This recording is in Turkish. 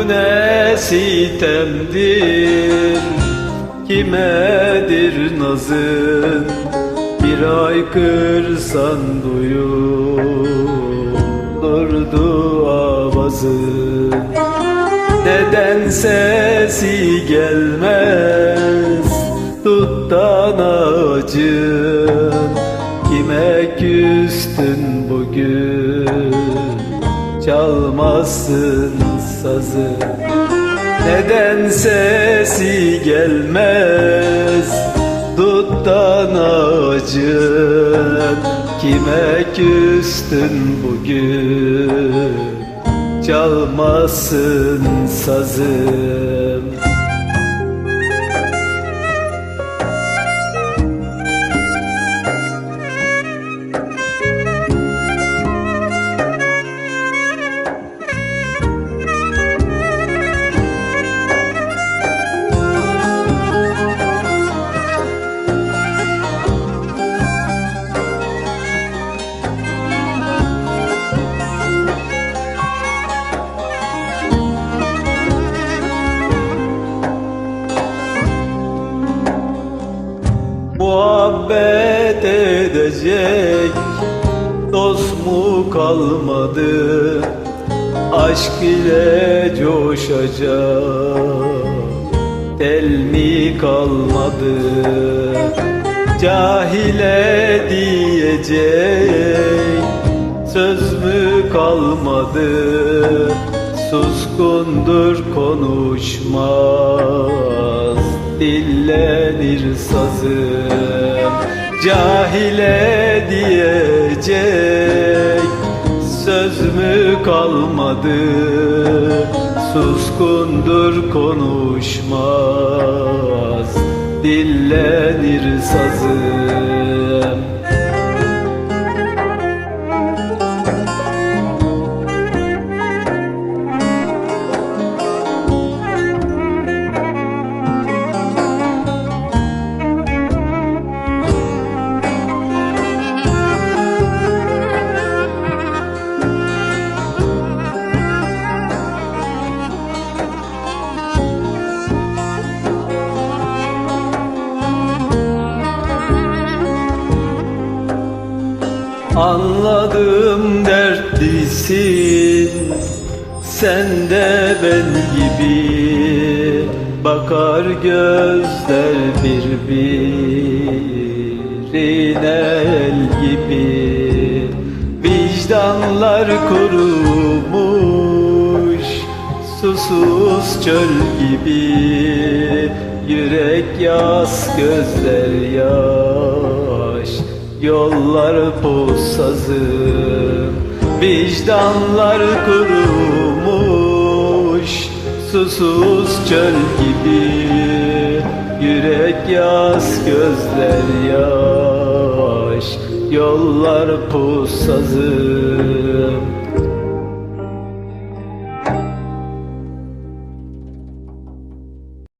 Bu ne sitemdir Kimedir nazın? Bir ay kırsan duyulurdu avazın Neden sesi gelmez Tuttan ağacın Kime küstün bugün Çalmazsın sazı. Neden sesi gelmez? Duttan ağacın Kime küstün bugün? Çalmasın sazım Muhabbet edecek. Dost mu kalmadı? Aşk ile coşacak. Tel mi kalmadı? Cahile diyecek. Söz mü kalmadı? Suskundur konuşmaz dillenir sazım Cahile diyecek söz mü kalmadı? Suskundur konuşmaz dillenir sazım Anladım dertlisin Sen de ben gibi. Bakar gözler birbirine el gibi. Vicdanlar kurumuş Susuz çöl gibi. Yürek yaz gözler yaş Yollar posazım Vicdanlar kurumuş Susuz çöl gibi Yürek yaz gözler yaş Yollar posazım